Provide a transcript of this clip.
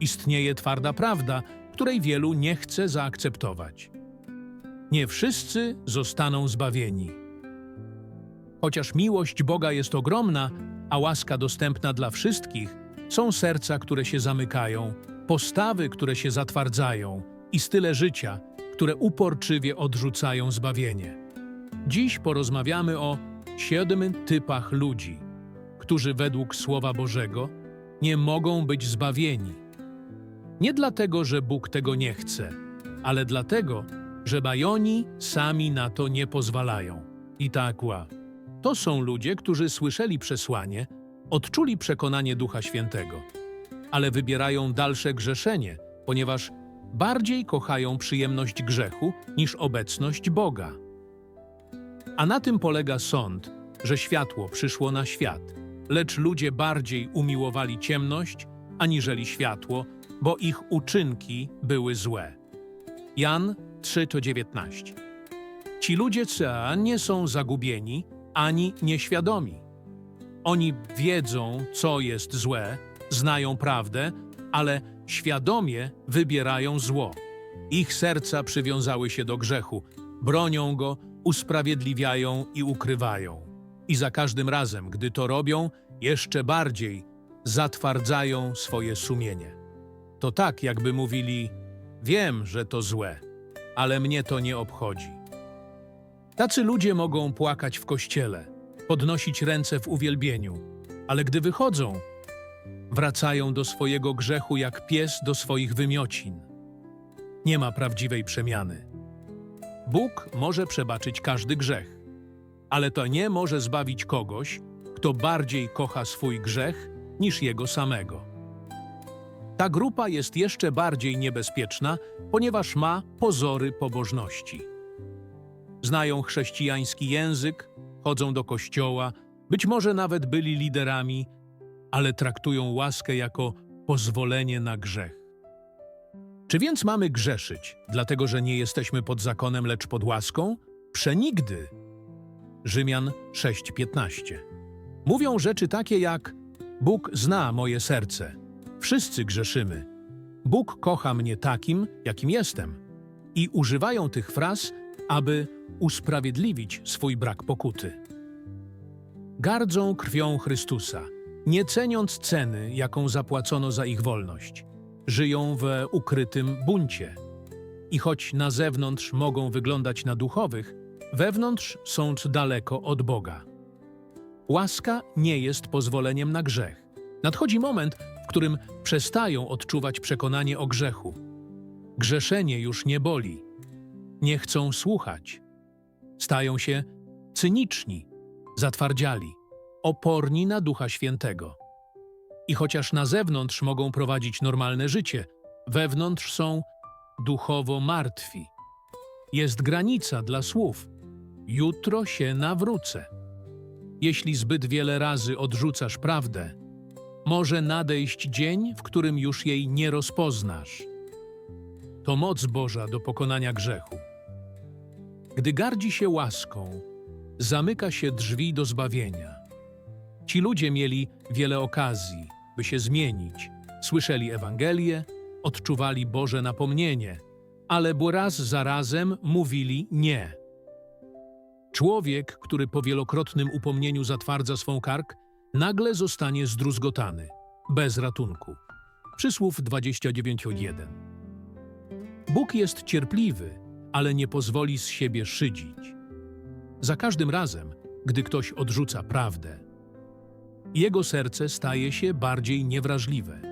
istnieje twarda prawda, której wielu nie chce zaakceptować. Nie wszyscy zostaną zbawieni. Chociaż miłość Boga jest ogromna, a łaska dostępna dla wszystkich, są serca, które się zamykają, postawy, które się zatwardzają i style życia, które uporczywie odrzucają zbawienie. Dziś porozmawiamy o siedmiu typach ludzi, którzy według Słowa Bożego nie mogą być zbawieni. Nie dlatego, że Bóg tego nie chce, ale dlatego, że bajoni sami na to nie pozwalają. I tak ła. To są ludzie, którzy słyszeli przesłanie, odczuli przekonanie Ducha Świętego, ale wybierają dalsze grzeszenie, ponieważ bardziej kochają przyjemność grzechu niż obecność Boga. A na tym polega sąd, że światło przyszło na świat, lecz ludzie bardziej umiłowali ciemność aniżeli światło, bo ich uczynki były złe. Jan 3:19. Ci ludzie CA nie są zagubieni ani nieświadomi. Oni wiedzą, co jest złe, znają prawdę, ale świadomie wybierają zło. Ich serca przywiązały się do grzechu, bronią go, usprawiedliwiają i ukrywają. I za każdym razem, gdy to robią, jeszcze bardziej zatwardzają swoje sumienie. To tak, jakby mówili: Wiem, że to złe, ale mnie to nie obchodzi. Tacy ludzie mogą płakać w kościele, podnosić ręce w uwielbieniu, ale gdy wychodzą, wracają do swojego grzechu jak pies do swoich wymiocin. Nie ma prawdziwej przemiany. Bóg może przebaczyć każdy grzech, ale to nie może zbawić kogoś, kto bardziej kocha swój grzech niż jego samego. Ta grupa jest jeszcze bardziej niebezpieczna, ponieważ ma pozory pobożności. Znają chrześcijański język, chodzą do kościoła, być może nawet byli liderami, ale traktują łaskę jako pozwolenie na grzech. Czy więc mamy grzeszyć, dlatego że nie jesteśmy pod zakonem, lecz pod łaską? Przenigdy. Rzymian 6:15. Mówią rzeczy takie jak: Bóg zna moje serce. Wszyscy grzeszymy. Bóg kocha mnie takim, jakim jestem. I używają tych fraz, aby usprawiedliwić swój brak pokuty. Gardzą krwią Chrystusa, nie ceniąc ceny, jaką zapłacono za ich wolność. Żyją w ukrytym buncie. I choć na zewnątrz mogą wyglądać na duchowych, wewnątrz są daleko od Boga. Łaska nie jest pozwoleniem na grzech. Nadchodzi moment, którym przestają odczuwać przekonanie o grzechu. Grzeszenie już nie boli. Nie chcą słuchać. Stają się cyniczni, zatwardziali, oporni na Ducha Świętego. I chociaż na zewnątrz mogą prowadzić normalne życie, wewnątrz są duchowo martwi. Jest granica dla słów: Jutro się nawrócę. Jeśli zbyt wiele razy odrzucasz prawdę, może nadejść dzień, w którym już jej nie rozpoznasz. To moc Boża do pokonania grzechu. Gdy gardzi się łaską, zamyka się drzwi do zbawienia. Ci ludzie mieli wiele okazji, by się zmienić. Słyszeli Ewangelię, odczuwali Boże napomnienie, ale raz za razem mówili nie. Człowiek, który po wielokrotnym upomnieniu zatwardza swą kark, nagle zostanie zdruzgotany, bez ratunku. Przysłów 29.1 Bóg jest cierpliwy, ale nie pozwoli z siebie szydzić. Za każdym razem, gdy ktoś odrzuca prawdę, jego serce staje się bardziej niewrażliwe.